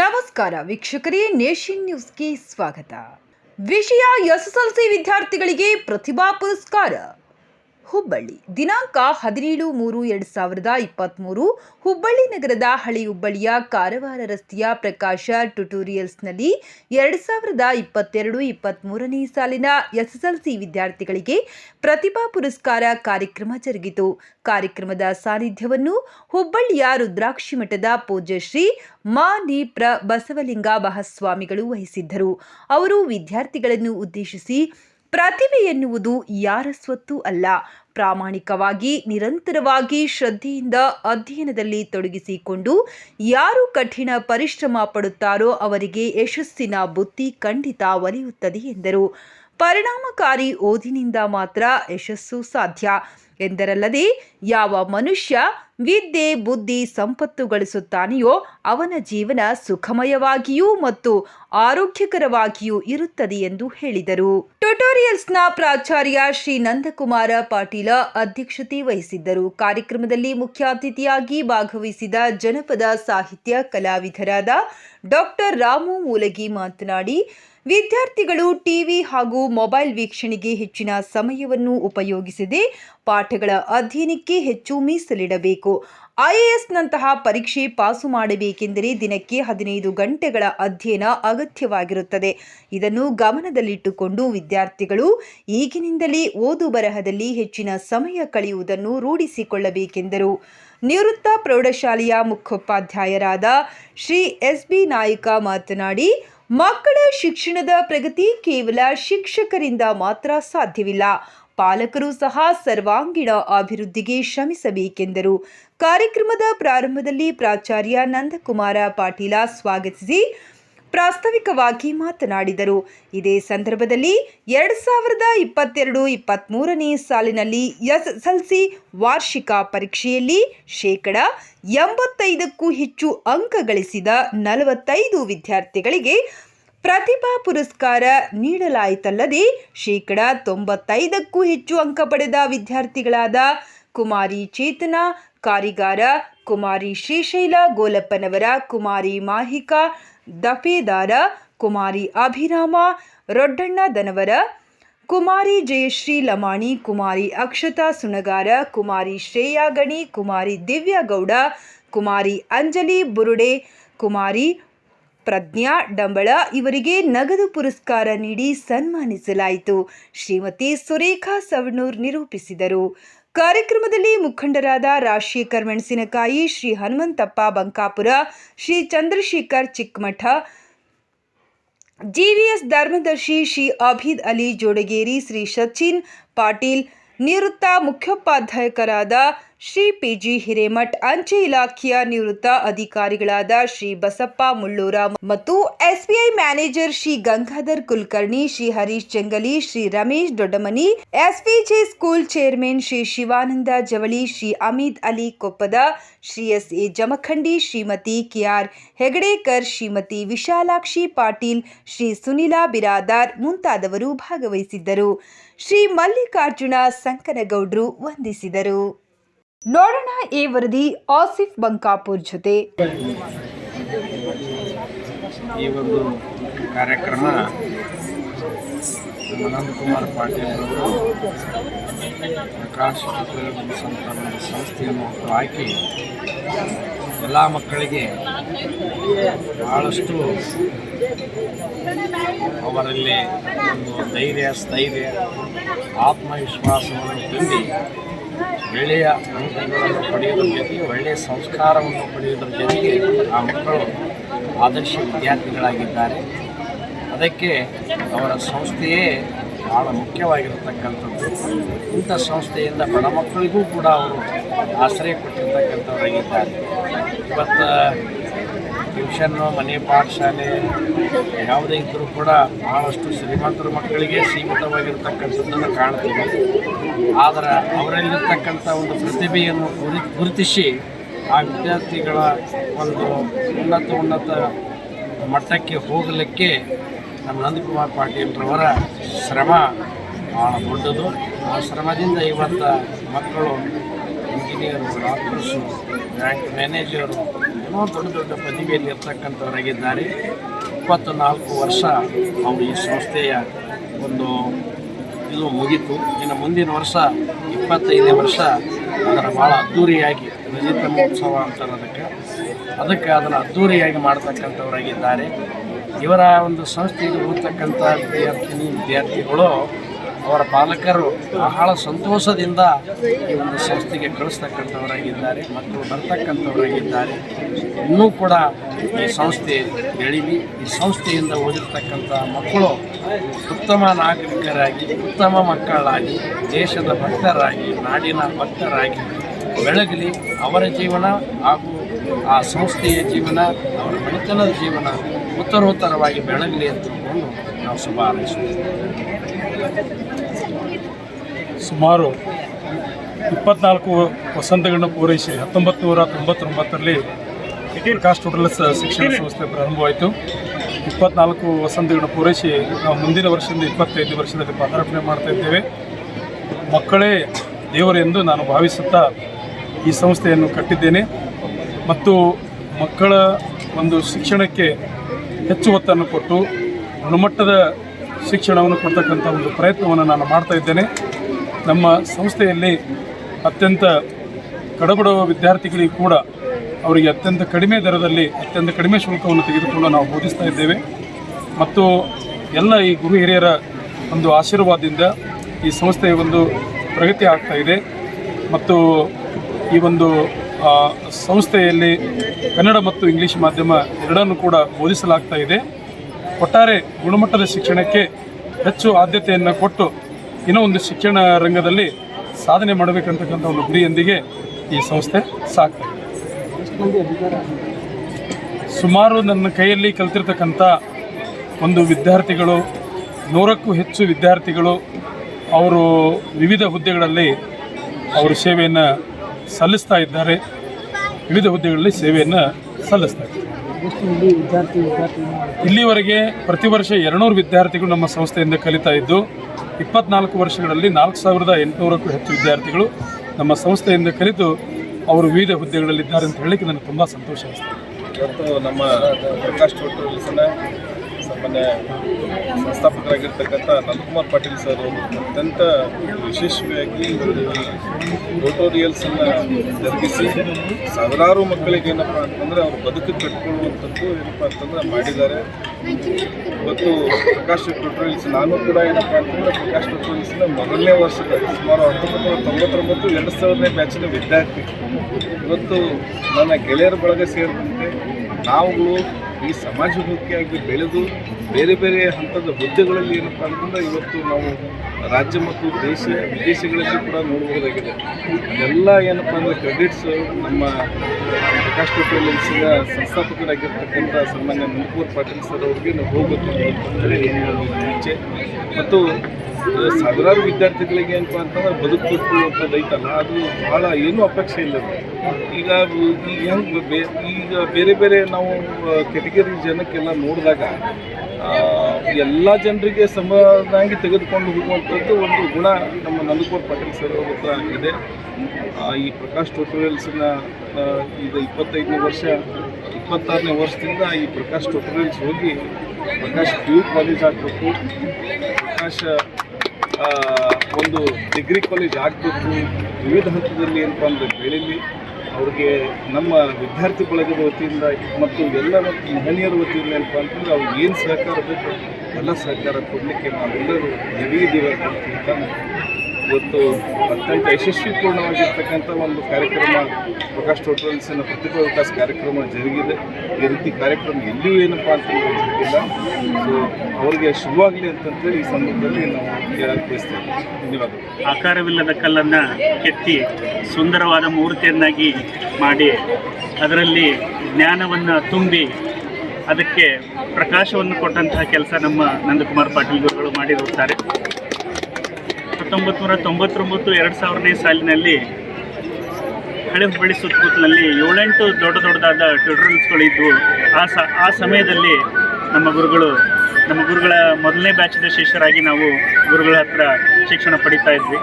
ನಮಸ್ಕಾರ ವೀಕ್ಷಕರೇ ನೇಷನ್ ನ್ಯೂಸ್ಗೆ ಸ್ವಾಗತ. ವಿಷಯ ಎಸ್ಎಸ್ಎಲ್ಸಿ ವಿದ್ಯಾರ್ಥಿಗಳಿಗೆ ಪ್ರತಿಭಾ ಪುರಸ್ಕಾರ. ಹುಬ್ಬಳ್ಳಿ. ದಿನಾಂಕ ಹದಿನೇಳು ಮೂರು ಎರಡು ಸಾವಿರದ ಇಪ್ಪತ್ತ್ಮೂರು ಹುಬ್ಬಳ್ಳಿ ನಗರದ ಹಳಿ ಹುಬ್ಬಳ್ಳಿಯ ಕಾರವಾರ ರಸ್ತೆಯ ಪ್ರಕಾಶ ಟ್ಯುಟೋರಿಯಲ್ಸ್ನಲ್ಲಿ ಎರಡು ಸಾವಿರದ ಇಪ್ಪತ್ತೆರಡು ಇಪ್ಪತ್ತ್ಮೂರನೇ ಸಾಲಿನ ಎಸ್ಎಸ್ಎಲ್ಸಿ ವಿದ್ಯಾರ್ಥಿಗಳಿಗೆ ಪ್ರತಿಭಾ ಪುರಸ್ಕಾರ ಕಾರ್ಯಕ್ರಮ ಜರುಗಿತು. ಕಾರ್ಯಕ್ರಮದ ಸಾನ್ನಿಧ್ಯವನ್ನು ಹುಬ್ಬಳ್ಳಿಯ ರುದ್ರಾಕ್ಷಿ ಮಠದ ಪೂಜ್ಯ ಶ್ರೀ ಮಾ. ನಿ ಪ್ರ. ಬಸವಲಿಂಗ ಮಹಾಸ್ವಾಮಿಗಳು ವಹಿಸಿದ್ದರು. ಅವರು ವಿದ್ಯಾರ್ಥಿಗಳನ್ನು ಉದ್ದೇಶಿಸಿ ಪ್ರತಿಭೆ ಎನ್ನುವುದು ಯಾರ ಸ್ವತ್ತು ಅಲ್ಲ. ಪ್ರಾಮಾಣಿಕವಾಗಿ, ನಿರಂತರವಾಗಿ ಶ್ರದ್ಧೆಯಿಂದ ಅಧ್ಯಯನದಲ್ಲಿ ತೊಡಗಿಸಿಕೊಂಡು ಯಾರು ಕಠಿಣ ಪರಿಶ್ರಮ ಪಡುತ್ತಾರೋ ಅವರಿಗೆ ಯಶಸ್ಸಿನ ಬುತ್ತಿ ಖಂಡಿತ ಒಲಿಯುತ್ತದೆ ಎಂದರು. ಪರಿಣಾಮಕಾರಿ ಓದಿನಿಂದ ಮಾತ್ರ ಯಶಸ್ಸು ಸಾಧ್ಯ ಎಂದರಲ್ಲದೆ ಯಾವ ಮನುಷ್ಯ ವಿದ್ಯೆ, ಬುದ್ಧಿ ಸಂಪತ್ತು ಗಳಿಸುತ್ತಾನೆಯೋ ಅವನ ಜೀವನ ಸುಖಮಯವಾಗಿಯೂ ಮತ್ತು ಆರೋಗ್ಯಕರವಾಗಿಯೂ ಇರುತ್ತದೆ ಎಂದು ಹೇಳಿದರು. ಟ್ಯುಟೋರಿಯಲ್ಸ್ನ ಪ್ರಾಚಾರ್ಯ ಶ್ರೀ ನಂದಕುಮಾರ ಪಾಟೀಲ ಅಧ್ಯಕ್ಷತೆ ವಹಿಸಿದ್ದರು. ಕಾರ್ಯಕ್ರಮದಲ್ಲಿ ಮುಖ್ಯ ಅತಿಥಿಯಾಗಿ ಭಾಗವಹಿಸಿದ ಜನಪದ ಸಾಹಿತ್ಯ ಕಲಾವಿದರಾದ ಡಾಕ್ಟರ್ ರಾಮು ಮೂಲಗಿ ಮಾತನಾಡಿ ವಿದ್ಯಾರ್ಥಿಗಳು ಟಿವಿ ಹಾಗೂ ಮೊಬೈಲ್ ವೀಕ್ಷಣೆಗೆ ಹೆಚ್ಚಿನ ಸಮಯವನ್ನು ಉಪಯೋಗಿಸದೆ ಪಾಠಗಳ ಅಧ್ಯಯನಕ್ಕೆ ಹೆಚ್ಚು ಮೀಸಲಿಡಬೇಕು. ಐಎಎಸ್ನಂತಹ ಪರೀಕ್ಷೆ ಪಾಸು ಮಾಡಬೇಕೆಂದರೆ ದಿನಕ್ಕೆ ಹದಿನೈದು ಗಂಟೆಗಳ ಅಧ್ಯಯನ ಅಗತ್ಯವಾಗಿರುತ್ತದೆ. ಇದನ್ನು ಗಮನದಲ್ಲಿಟ್ಟುಕೊಂಡು ವಿದ್ಯಾರ್ಥಿಗಳು ಈಗಿನಿಂದಲೇ ಓದು ಬರಹದಲ್ಲಿ ಹೆಚ್ಚಿನ ಸಮಯ ಕಳೆಯುವುದನ್ನು ರೂಢಿಸಿಕೊಳ್ಳಬೇಕೆಂದರು. ನಿವೃತ್ತ ಪ್ರೌಢಶಾಲೆಯ ಮುಖ್ಯೋಪಾಧ್ಯಾಯರಾದ ಶ್ರೀ ಎಸ್ ಬಿ ನಾಯಕ ಮಾತನಾಡಿ ಮಕ್ಕಳ ಶಿಕ್ಷಣದ ಪ್ರಗತಿ ಕೇವಲ ಶಿಕ್ಷಕರಿಂದ ಮಾತ್ರ ಸಾಧ್ಯವಿಲ್ಲ. ಪಾಲಕರು ಸಹ ಸರ್ವಾಂಗೀಣ ಅಭಿವೃದ್ಧಿಗೆ ಶ್ರಮಿಸಬೇಕೆಂದರು. ಕಾರ್ಯಕ್ರಮದ ಪ್ರಾರಂಭದಲ್ಲಿ ಪ್ರಾಚಾರ್ಯ ನಂದಕುಮಾರ ಪಾಟೀಲ ಸ್ವಾಗತಿಸಿ ಪ್ರಾಸ್ತಾವಿಕವಾಗಿ ಮಾತನಾಡಿದರು. ಇದೇ ಸಂದರ್ಭದಲ್ಲಿ ಎರಡು ಸಾವಿರದ ಇಪ್ಪತ್ತೆರಡು ಇಪ್ಪತ್ತ್ಮೂರನೇ ಸಾಲಿನಲ್ಲಿ ಎಸ್ಎಸ್ಎಲ್ಸಿ ವಾರ್ಷಿಕ ಪರೀಕ್ಷೆಯಲ್ಲಿ ಶೇಕಡ ಎಂಬತ್ತೈದಕ್ಕೂ ಹೆಚ್ಚು ಅಂಕ ಗಳಿಸಿದ ನಲವತ್ತೈದು ವಿದ್ಯಾರ್ಥಿಗಳಿಗೆ ಪ್ರತಿಭಾ ಪುರಸ್ಕಾರ ನೀಡಲಾಯಿತಲ್ಲದೆ ಶೇಕಡ ತೊಂಬತ್ತೈದಕ್ಕೂ ಹೆಚ್ಚು ಅಂಕ ಪಡೆದ ವಿದ್ಯಾರ್ಥಿಗಳಾದ ಕುಮಾರಿ ಚೇತನ, ಕಾರಿಗಾರ ಕುಮಾರಿ ಶ್ರೀಶೈಲ ಗೋಲಪ್ಪನವರ, ಕುಮಾರಿ ಮಾಹಿಕಾ ದಫೇದಾರ, ಕುಮಾರಿ ಅಭಿರಾಮ ರೊಡ್ಡಣ್ಣ ದನವರ, ಕುಮಾರಿ ಜಯಶ್ರೀ ಲಮಾಣಿ, ಕುಮಾರಿ ಅಕ್ಷತಾ ಸುಣಗಾರ, ಕುಮಾರಿ ಶ್ರೇಯಾಗಣಿ ಕುಮಾರಿ ದಿವ್ಯಾಗೌಡ, ಕುಮಾರಿ ಅಂಜಲಿ ಬುರುಡೆ, ಕುಮಾರಿ ಪ್ರಜ್ಞಾ ಡಂಬಳ ಇವರಿಗೆ ನಗದು ಪುರಸ್ಕಾರ ನೀಡಿ ಸನ್ಮಾನಿಸಲಾಯಿತು. ಶ್ರೀಮತಿ ಸುರೇಖಾ ಸವಣೂರ್ ನಿರೂಪಿಸಿದರು. ಕಾರ್ಯಕ್ರಮದಲ್ಲಿ ಮುಖಂಡರಾದ ರಾಜಶೇಖರ್ ಮೆಣಸಿನಕಾಯಿ, ಶ್ರೀ ಹನುಮಂತಪ್ಪ ಬಂಕಾಪುರ, ಶ್ರೀ ಚಂದ್ರಶೇಖರ್ ಚಿಕ್ಕಮಠ, ಜಿವಿಎಸ್ ಧರ್ಮದರ್ಶಿ ಶ್ರೀ ಅಭಿದ್ ಅಲಿ ಜೋಡಗೇರಿ, ಶ್ರೀ ಸಚಿನ್ ಪಾಟೀಲ್, ನಿವೃತ್ತ ಮುಖ್ಯೋಪಾಧ್ಯಾಯಕರಾದ ಶ್ರೀ ಪಿ ಜಿ ಹಿರೇಮಠ್ ಅಂಚೆ ಇಲಾಖೆಯ ನಿವೃತ್ತ ಅಧಿಕಾರಿಗಳಾದ ಶ್ರೀ ಬಸಪ್ಪ ಮುಳ್ಳೂರ ಮತ್ತು SBI manager Shri Gangadhar Kulkarni, Shri Harish Jangali, Shri Ramesh Doddamani SPJ school chairman Shri Shivananda Javali, Shri Amit Ali Koppada Shri S A Jamakhandi Shrimati K R Hegadekar, Shrimati Vishalakshi Patil, Shri Sunila Biradar ಮುಂತಾದವರು ಭಾಗವಹಿಸಿದ್ದರು. ಶ್ರೀ ಮಲ್ಲಿಕಾರ್ಜುನ ಸಂಕನಗೌಡ್ರು ವಂದಿಸಿದರು. ನೋಡೋಣ ಈ ವರದಿ ಆಸಿಫ್ ಬಂಕಾಪುರ್ ಜೊತೆ. ಈ ಒಂದು ಕಾರ್ಯಕ್ರಮ ಆನಂದ್ ಕುಮಾರ್ ಪಾಟೀಲ್ ಅವರು ಪ್ರಕಾಶ್ ಸಂಸ್ಥೆಯನ್ನು ಹಾಕಿ ಎಲ್ಲ ಮಕ್ಕಳಿಗೆ ಭಾಳಷ್ಟು ಅವರಲ್ಲಿ ಒಂದು ಧೈರ್ಯ, ಸ್ಥೈರ್ಯ, ಆತ್ಮವಿಶ್ವಾಸವನ್ನು ತುಂಬಿ ಒಳ್ಳೆಯ ಅಂಕಗಳನ್ನು ಪಡೆಯೋದ್ರ ಜೊತೆಗೆ ಒಳ್ಳೆಯ ಸಂಸ್ಕಾರವನ್ನು ಪಡೆಯೋದ್ರ ಜೊತೆಗೆ ಆ ಮಕ್ಕಳು ಆದರ್ಶ ವಿದ್ಯಾರ್ಥಿಗಳಾಗಿದ್ದಾರೆ. ಅದಕ್ಕೆ ಅವರ ಸಂಸ್ಥೆಯೇ ಭಾಳ ಮುಖ್ಯವಾಗಿರತಕ್ಕಂಥದ್ದು. ಇಂಥ ಸಂಸ್ಥೆಯಿಂದ ಬಡ ಮಕ್ಕಳಿಗೂ ಕೂಡ ಅವರು ಆಶ್ರಯ ಕೊಟ್ಟಿರ್ತಕ್ಕಂಥವರಾಗಿದ್ದಾರೆ. ಇವತ್ತು ಟ್ಯೂಷನ್ನು, ಮನೆ ಪಾಠಶಾಲೆ ಯಾವುದೇ ಇದ್ದರೂ ಕೂಡ ಭಾಳಷ್ಟು ಶ್ರೀಮಂತರ ಮಕ್ಕಳಿಗೆ ಸೀಮಿತವಾಗಿರ್ತಕ್ಕಂಥದ್ದನ್ನು ಕಾಣ್ತೀವಿ. ಆದರೆ ಅವರಲ್ಲಿರ್ತಕ್ಕಂಥ ಒಂದು ಪ್ರತಿಭೆಯನ್ನು ಗುರಿ, ಗುರುತಿಸಿ ಆ ವಿದ್ಯಾರ್ಥಿಗಳ ಒಂದು ಉನ್ನತ ಉನ್ನತ ಮಟ್ಟಕ್ಕೆ ಹೋಗಲಿಕ್ಕೆ ನಮ್ಮ ನಂದಕುಮಾರ್ ಪಾಟೀಲ್ರವರ ಶ್ರಮ ಭಾಳ ದೊಡ್ಡದು. ಆ ಶ್ರಮದಿಂದ ಇವತ್ತು ಮಕ್ಕಳು ಇಂಜಿನಿಯರು ಡಾಕ್ಟರ್ಸು ಬ್ಯಾಂಕ್ ಮ್ಯಾನೇಜರು ಏನೋ ದೊಡ್ಡ ದೊಡ್ಡ ಪದವಿಯಲ್ಲಿ ಇರ್ತಕ್ಕಂಥವರಾಗಿದ್ದಾರೆ. ಇಪ್ಪತ್ತು ನಾಲ್ಕು ವರ್ಷ ಅವರು ಈ ಸಂಸ್ಥೆಯ ಒಂದು ಇದು ಮುಗೀತು. ಇನ್ನು ಮುಂದಿನ ವರ್ಷ, ಇಪ್ಪತ್ತೈದನೇ ವರ್ಷ, ಅದರ ಭಾಳ ಅದ್ಧೂರಿಯಾಗಿ ರಜಿತ ಮಹೋತ್ಸವ ಅಂತಾರೆ ಅದಕ್ಕೆ ಅದಕ್ಕೆ ಅದನ್ನು ಅದ್ಧೂರಿಯಾಗಿ ಮಾಡ್ತಕ್ಕಂಥವರಾಗಿದ್ದಾರೆ. ಇವರ ಒಂದು ಸಂಸ್ಥೆಗೆ ಓದ್ತಕ್ಕಂಥ ವಿದ್ಯಾರ್ಥಿನಿ, ವಿದ್ಯಾರ್ಥಿಗಳು ಅವರ ಪಾಲಕರು ಬಹಳ ಸಂತೋಷದಿಂದ ಈ ಒಂದು ಸಂಸ್ಥೆಗೆ ಕಳಿಸ್ತಕ್ಕಂಥವರಾಗಿದ್ದಾರೆ ಮಕ್ಕಳು ಬರ್ತಕ್ಕಂಥವರಾಗಿದ್ದಾರೆ. ಇನ್ನೂ ಕೂಡ ಈ ಸಂಸ್ಥೆ ಬೆಳೀಲಿ ಈ ಸಂಸ್ಥೆಯಿಂದ ಓದಿರ್ತಕ್ಕಂಥ ಮಕ್ಕಳು ಉತ್ತಮ ನಾಗರಿಕರಾಗಿ, ಉತ್ತಮ ಮಕ್ಕಳಾಗಿ, ದೇಶದ ಭಕ್ತರಾಗಿ, ನಾಡಿನ ಭಕ್ತರಾಗಿ ಬೆಳಗಲಿ ಅವರ ಜೀವನ ಹಾಗೂ ಆ ಸಂಸ್ಥೆಯ ಜೀವನ, ಅವರ ಮನೆತನದ ಜೀವನ ಉತ್ತರೋತ್ತರವಾಗಿ ಬೆಳಗಲಿ ಅಂತ ನಾವು ಶುಭ ಹಾರೈಸುತ್ತೇವೆ. ಸುಮಾರು ಇಪ್ಪತ್ನಾಲ್ಕು ವಸಂತಗಳನ್ನು ಪೂರೈಸಿ ಹತ್ತೊಂಬತ್ತು ನೂರ ತೊಂಬತ್ತೊಂಬತ್ತರಲ್ಲಿ ಕಾಸ್ಟ್ ಹೋಟೆಲ್ಸ್ ಶಿಕ್ಷಣ ಸಂಸ್ಥೆ ಪ್ರಾರಂಭವಾಯಿತು. ಇಪ್ಪತ್ನಾಲ್ಕು ವಸಂತಗಳನ್ನು ಪೂರೈಸಿ ನಾವು ಮುಂದಿನ ವರ್ಷದಿಂದ ಇಪ್ಪತ್ತೈದು ವರ್ಷದಲ್ಲಿ ಪಾದಾರ್ಪಣೆ ಮಾಡ್ತಾ ಇದ್ದೇವೆ. ಮಕ್ಕಳೇ ದೇವರೆಂದು ನಾನು ಭಾವಿಸುತ್ತಾ ಈ ಸಂಸ್ಥೆಯನ್ನು ಕಟ್ಟಿದ್ದೇನೆ. ಮತ್ತು ಮಕ್ಕಳ ಒಂದು ಶಿಕ್ಷಣಕ್ಕೆ ಹೆಚ್ಚು ಒತ್ತನ್ನು ಕೊಟ್ಟು ಗುಣಮಟ್ಟದ ಶಿಕ್ಷಣವನ್ನು ಕೊಡ್ತಕ್ಕಂಥ ಒಂದು ಪ್ರಯತ್ನವನ್ನು ನಾನು ಮಾಡ್ತಾ ಇದ್ದೇನೆ. ನಮ್ಮ ಸಂಸ್ಥೆಯಲ್ಲಿ ಅತ್ಯಂತ ಕಡಬಡವ ವಿದ್ಯಾರ್ಥಿಗಳಿಗೆ ಕೂಡ ಅವರಿಗೆ ಅತ್ಯಂತ ಕಡಿಮೆ ದರದಲ್ಲಿ, ಅತ್ಯಂತ ಕಡಿಮೆ ಶುಲ್ಕವನ್ನು ತೆಗೆದುಕೊಂಡು ನಾವು ಬೋಧಿಸ್ತಾ ಇದ್ದೇವೆ. ಮತ್ತು ಎಲ್ಲ ಈ ಗುರು ಹಿರಿಯರ ಒಂದು ಆಶೀರ್ವಾದದಿಂದ ಈ ಸಂಸ್ಥೆಯ ಒಂದು ಪ್ರಗತಿ ಆಗ್ತಾ ಇದೆ. ಮತ್ತು ಈ ಒಂದು ಸಂಸ್ಥೆಯಲ್ಲಿ ಕನ್ನಡ ಮತ್ತು ಇಂಗ್ಲೀಷ್ ಮಾಧ್ಯಮ ಎರಡನ್ನೂ ಕೂಡ ಬೋಧಿಸಲಾಗ್ತಾ ಇದೆ. ಒಟ್ಟಾರೆ ಗುಣಮಟ್ಟದ ಶಿಕ್ಷಣಕ್ಕೆ ಹೆಚ್ಚು ಆದ್ಯತೆಯನ್ನು ಕೊಟ್ಟು ಇನ್ನೂ ಒಂದು ಶಿಕ್ಷಣ ರಂಗದಲ್ಲಿ ಸಾಧನೆ ಮಾಡಬೇಕಂತಕ್ಕಂಥ ಒಂದು ಗುರಿಯೊಂದಿಗೆ ಈ ಸಂಸ್ಥೆ ಸಾಕ್ತದೆ. ಸುಮಾರು ನನ್ನ ಕೈಯಲ್ಲಿ ಕಲಿತಿರ್ತಕ್ಕಂಥ ಒಂದು ವಿದ್ಯಾರ್ಥಿಗಳು, ನೂರಕ್ಕೂ ಹೆಚ್ಚು ವಿದ್ಯಾರ್ಥಿಗಳು, ಅವರು ವಿವಿಧ ಹುದ್ದೆಗಳಲ್ಲಿ ಅವರು ಸೇವೆಯನ್ನು ಸಲ್ಲಿಸ್ತಾ ಇದ್ದಾರೆ. ವಿವಿಧ ಹುದ್ದೆಗಳಲ್ಲಿ ಸೇವೆಯನ್ನು ಸಲ್ಲಿಸ್ತಾ ಇದ್ದಾರೆ. ಇಲ್ಲಿವರೆಗೆ ಪ್ರತಿ ವರ್ಷ ಎರಡುನೂರು ವಿದ್ಯಾರ್ಥಿಗಳು ನಮ್ಮ ಸಂಸ್ಥೆಯಿಂದ ಕಲಿತಾ ಇದ್ದು ಇಪ್ಪತ್ನಾಲ್ಕು ವರ್ಷಗಳಲ್ಲಿ ನಾಲ್ಕು ಸಾವಿರದ ಎಂಟುನೂರಕ್ಕೂ ಹೆಚ್ಚು ವಿದ್ಯಾರ್ಥಿಗಳು ನಮ್ಮ ಸಂಸ್ಥೆಯಿಂದ ಕಲಿತು ಅವರು ವಿವಿಧ ಹುದ್ದೆಗಳಲ್ಲಿದ್ದಾರೆ ಅಂತ ಹೇಳಲಿಕ್ಕೆ ನನಗೆ ತುಂಬ ಸಂತೋಷ ಅನಿಸ್ತದೆ ಇವತ್ತು ನಮ್ಮ ಪ್ರಕಾಶ್ ಸಾಮಾನ್ಯ ಸಂಸ್ಥಾಪಕರಾಗಿರ್ತಕ್ಕಂಥ ನಂದಕುಮಾರ್ ಪಾಟೀಲ್ ಸರ್ ಅವರು ಅತ್ಯಂತ ಯಶಸ್ವಿಯಾಗಿ ಒಂದು ಟೋಟೋರಿಯಲ್ಸನ್ನು ಜರುಗಿಸಿ ಸಾವಿರಾರು ಮಕ್ಕಳಿಗೆ ಏನಪ್ಪ ಅಂತಂದರೆ ಅವ್ರ ಬದುಕು ಕಟ್ಕೊಳ್ಳುವಂಥದ್ದು ಏನಪ್ಪ ಅಂತಂದ್ರೆ ಮಾಡಿದ್ದಾರೆ. ಇವತ್ತು ಪ್ರಕಾಶ್ ಟ್ಯೂಟೋರಿಯಲ್ಸ್ ನಾನು ಕೂಡ ಏನಪ್ಪ ಅಂತಂದ್ರೆ ಪ್ರಕಾಶ್ ಟ್ಯೂಟೋರಿಯಲ್ಸ್ನ ಮೊದಲನೇ ವರ್ಷದ ಸುಮಾರು ಹತ್ತೊಂಬತ್ತು ನೂರ ತೊಂಬತ್ತೊಂಬತ್ತು ಎರಡು ಸಾವಿರನೇ ಬ್ಯಾಚಿನ ವಿದ್ಯಾರ್ಥಿ. ಇವತ್ತು ನನ್ನ ಗೆಳೆಯರ ಬಳಗ ಸೇರಿದಂತೆ ನಾವುಗಳು ಈ ಸಮಾಜಮುಖಿಯಾಗಿ ಬೆಳೆದು ಬೇರೆ ಬೇರೆ ಹಂತದ ಹುದ್ದೆಗಳಲ್ಲಿ ಏನಪ್ಪ ಅಂತಂದ್ರೆ ಇವತ್ತು ನಾವು ರಾಜ್ಯ ಮತ್ತು ದೇಶ, ವಿದೇಶಗಳಲ್ಲಿ ಕೂಡ ನೋಡ್ಬೋದಾಗಿದೆ ಎಲ್ಲ ಏನಪ್ಪ ಅಂದರೆ ಕ್ರೆಡಿಟ್ಸ್ ನಮ್ಮ ಪ್ರಕಾಶ್ ಸಂಸ್ಥಾಪಕರಾಗಿರ್ತಕ್ಕಂಥ ಸನ್ಮಾನ್ಯ ನಂದಕೂರ್ ಪಾಟೀಲ್ ಸರ್ ಅವ್ರಿಗೆ ನಾವು ಹೋಗಬೇಕು ಅಂತಂದರೆ ಏನು ಮತ್ತು ಸಾವಿರಾರು ವಿದ್ಯಾರ್ಥಿಗಳಿಗೆ ಏನಪ್ಪ ಅಂತಂದ್ರೆ ಬದುಕು ಕೊಟ್ಟುವಂಥದ್ದು ಐತಲ್ಲ ಅದು ಭಾಳ ಏನೂ ಅಪೇಕ್ಷೆ ಇಲ್ಲ ಈಗ ಈಗ ಹೆಂಗೆ ಬೇ ಈಗ ಬೇರೆ ಬೇರೆ ನಾವು ಕೆಟಗರಿ ಜನಕ್ಕೆಲ್ಲ ನೋಡಿದಾಗ ಎಲ್ಲ ಜನರಿಗೆ ಸಮನಾಗಿ ತೆಗೆದುಕೊಂಡು ಹೋಗುವಂಥದ್ದು ಒಂದು ಗುಣ ನಮ್ಮ ನಂದಕೂರ್ ಪಾಟೀಲ್ ಸರ್ ಅವ್ರ ಹತ್ರ ಇದೆ. ಈ ಪ್ರಕಾಶ್ ಟ್ಯೂಟೋರಿಯಲ್ಸನ್ನ ಆ, ಈಗ ಇಪ್ಪತ್ತೈದನೇ ವರ್ಷ ಇಪ್ಪತ್ತಾರನೇ ವರ್ಷದಿಂದ ಈ ಪ್ರಕಾಶ್ ಟ್ಯೂಟೋರಿಯಲ್ಸ್ ಹೋಗಿ ಪ್ರಕಾಶ್ ಪಿ ಯು ಕಾಲೇಜ್ ಆಗಬೇಕು ಪ್ರಕಾಶ ಒಂದು ಡಿಗ್ರಿ ಕಾಲೇಜ್ ಆಗಬೇಕು. ವಿವಿಧ ಹಂತದಲ್ಲಿ ಏನಪ್ಪ ಅಂದರೆ ಬೆಳೀಲಿ ಅವ್ರಿಗೆ ನಮ್ಮ ವಿದ್ಯಾರ್ಥಿ ಬಳಗದ ವತಿಯಿಂದ ಮತ್ತು ಎಲ್ಲ ಮಹನೀಯರ ವತಿಯಿಂದ ಏನಪ್ಪ ಅಂತಂದ್ರೆ ಅವ್ರಿಗೆ ಏನು ಸಹಕಾರ ಬೇಕು, ಎಲ್ಲ ಸಹಕಾರ ಕೊಡಲಿಕ್ಕೆ ನಾವೆಲ್ಲರೂ ನೆರವಿದ್ದೀವಿ ಅಂತ ಇವತ್ತು ಅತ್ಯಂತ ಯಶಸ್ವಿಪೂರ್ಣವಾಗಿರ್ತಕ್ಕಂಥ ಒಂದು ಕಾರ್ಯಕ್ರಮ ಪ್ರಕಾಶ್ ಟೋಟಲ್ಸಿನ ಪ್ರತಿಭಾ ವಿಕಾಸ ಕಾರ್ಯಕ್ರಮ ಜರುಗಿದೆ. ಈ ರೀತಿ ಕಾರ್ಯಕ್ರಮ ಎಲ್ಲಿಯೂ ಏನಪ್ಪ ಅಂತ ಜರುಗಿಲ್ಲ ಸೊ ಅವರಿಗೆ ಶುಭವಾಗಲಿ ಅಂತಂತೇಳಿ ಈ ಸಂದರ್ಭದಲ್ಲಿ ನಾವು ಬಯಸ್ತೇವೆ. ಧನ್ಯವಾದಗಳು. ಆಕಾರವಿಲ್ಲದ ಕಲ್ಲನ್ನು ಕೆತ್ತಿ ಸುಂದರವಾದ ಮೂರ್ತಿಯನ್ನಾಗಿ ಮಾಡಿ ಅದರಲ್ಲಿ ಜ್ಞಾನವನ್ನು ತುಂಬಿ ಅದಕ್ಕೆ ಪ್ರಕಾಶವನ್ನು ಕೊಟ್ಟಂತಹ ಕೆಲಸ ನಮ್ಮ ನಂದಕುಮಾರ್ ಪಾಟೀಲ್ ಗುರುಗಳು ಮಾಡಿರುತ್ತಾರೆ. ಹತ್ತೊಂಬತ್ತು ನೂರ ತೊಂಬತ್ತೊಂಬತ್ತು ಎರಡು ಸಾವಿರನೇ ಸಾಲಿನಲ್ಲಿ ಹಳೆ ಹುಬ್ಬಳ್ಳಿ ಸುತ್ತಮುತ್ತಲಿನಲ್ಲಿ ಏಳೆಂಟು ದೊಡ್ಡ ದೊಡ್ಡದಾದ ಟ್ಯೂಟೋರಿಯಲ್ಸ್ಗಳಿದ್ವು ಆ ಸ, ಆ ಸಮಯದಲ್ಲಿ ನಮ್ಮ ಗುರುಗಳು, ನಮ್ಮ ಗುರುಗಳ ಮೊದಲನೇ ಬ್ಯಾಚಿನ ಶಿಷ್ಯರಾಗಿ ನಾವು ಗುರುಗಳ ಹತ್ರ ಶಿಕ್ಷಣ ಪಡಿತಾ ಇದ್ವಿ.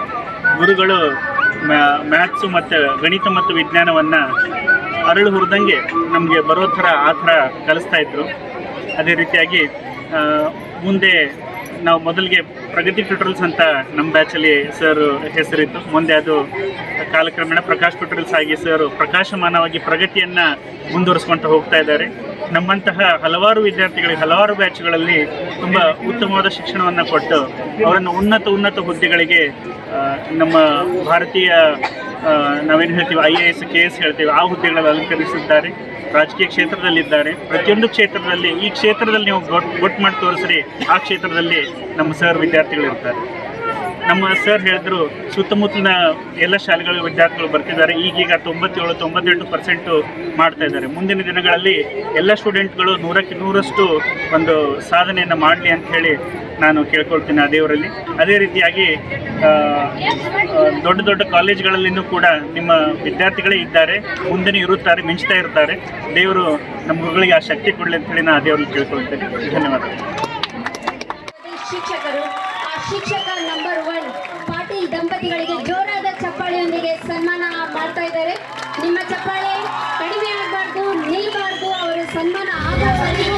ಗುರುಗಳು ಮ್ಯಾಥ್ಸು ಮತ್ತು ಗಣಿತ ಮತ್ತು ವಿಜ್ಞಾನವನ್ನು ಅರಳು ಹುರಿದಂಗೆ ನಮಗೆ ಬರೋ ಥರ ಆ ಥರ ಕಲಿಸ್ತಾ ಇದ್ದರು ಅದೇ ರೀತಿಯಾಗಿ ಮುಂದೆ ನಾವು ಮೊದಲಿಗೆ ಪ್ರಗತಿ ಟ್ಯೂಟರ್ಸ್ ಅಂತ ನಮ್ಮ ಬ್ಯಾಚಲ್ಲಿ ಸರ್ ಹೆಸರಿತ್ತು. ಮುಂದೆ ಅದು ಕಾಲಕ್ರಮೇಣ ಪ್ರಕಾಶ್ ಟ್ಯೂಟರ್ಸ್ ಆಗಿ ಸರ್ ಪ್ರಕಾಶಮಾನವಾಗಿ ಪ್ರಗತಿಯನ್ನು ಮುಂದುವರಿಸ್ಕೊಂತ ಹೋಗ್ತಾ ಇದ್ದಾರೆ. ನಮ್ಮಂತಹ ಹಲವಾರು ವಿದ್ಯಾರ್ಥಿಗಳಿಗೆ ಹಲವಾರು ಬ್ಯಾಚ್ಗಳಲ್ಲಿ ತುಂಬ ಉತ್ತಮವಾದ ಶಿಕ್ಷಣವನ್ನು ಕೊಟ್ಟು ಅವರನ್ನು ಉನ್ನತ ಉನ್ನತ ಹುದ್ದೆಗಳಿಗೆ ನಮ್ಮ ಭಾರತೀಯ ನಾವೇನು ಹೇಳ್ತೀವಿ I A S K S ಹೇಳ್ತೀವಿ, ಆ ಹುದ್ದೆಗಳಲ್ಲಿ ಅಲಂಕರಿಸಿದ್ದಾರೆ. ರಾಜಕೀಯ ಕ್ಷೇತ್ರದಲ್ಲಿದ್ದಾರೆ. ಪ್ರತಿಯೊಂದು ಕ್ಷೇತ್ರದಲ್ಲಿ, ಈ ಕ್ಷೇತ್ರದಲ್ಲಿ ನೀವು ಗೊತ್ತು ಮಾಡಿ ತೋರಿಸ್ರಿ, ಆ ಕ್ಷೇತ್ರದಲ್ಲಿ ನಮ್ಮ ಸರ್ ವಿದ್ಯಾರ್ಥಿಗಳು ಇರ್ತಾರೆ. ನಮ್ಮ ಸರ್ ಹೇಳಿದ್ರು, ಸುತ್ತಮುತ್ತಲಿನ ಎಲ್ಲ ಶಾಲೆಗಳ ವಿದ್ಯಾರ್ಥಿಗಳು ಬರ್ತಿದ್ದಾರೆ. ಈಗೀಗ ತೊಂಬತ್ತೇಳು, ತೊಂಬತ್ತೆಂಟು ಪರ್ಸೆಂಟು ಮಾಡ್ತಾ ಇದ್ದಾರೆ. ಮುಂದಿನ ದಿನಗಳಲ್ಲಿ ಎಲ್ಲ ಸ್ಟೂಡೆಂಟ್ಗಳು ನೂರಕ್ಕೆ ನೂರಷ್ಟು ಒಂದು ಸಾಧನೆಯನ್ನು ಮಾಡಲಿ ಅಂತ ಹೇಳಿ ನಾನು ಕೇಳ್ಕೊಳ್ತೀನಿ ಆ ದೇವರಲ್ಲಿ. ಅದೇ ರೀತಿಯಾಗಿ ದೊಡ್ಡ ದೊಡ್ಡ ಕಾಲೇಜ್ಗಳಲ್ಲಿನೂ ಕೂಡ ನಿಮ್ಮ ವಿದ್ಯಾರ್ಥಿಗಳೇ ಇದ್ದಾರೆ. ಮುಂದೆನೂ ಇರುತ್ತಾರೆ, ಮಿಂಚ್ತಾ ಇರ್ತಾರೆ. ದೇವರು ನಮ್ಮ ಮಗಳಿಗೆ ಆ ಶಕ್ತಿ ಕೊಡಲಿ ಅಂತ ಹೇಳಿ ನಾನು ದೇವರು ದೇವರಲ್ಲಿ ಕೇಳ್ಕೊಳ್ತೇನೆ. ಧನ್ಯವಾದ. ಶಿಕ್ಷಕರು, ಆ ಶಿಕ್ಷಕ ನಂಬರ್ ಒನ್ ಪಾಟೀಲ್ ದಂಪತಿಗಳಿಗೆ ಜೋರಾದ ಚಪ್ಪಾಳೆಯೊಂದಿಗೆ ಸನ್ಮಾನ ಮಾಡ್ತಾ ಇದ್ದಾರೆ. ನಿಮ್ಮ ಚಪ್ಪಾಳೆ ಕಡಿಮೆ ಆಗಬಾರ್ದು, ನಿಲ್ಬಾರ್ದು, ಅವರ ಸನ್ಮಾನ ಆಗೋವರೆಗೂ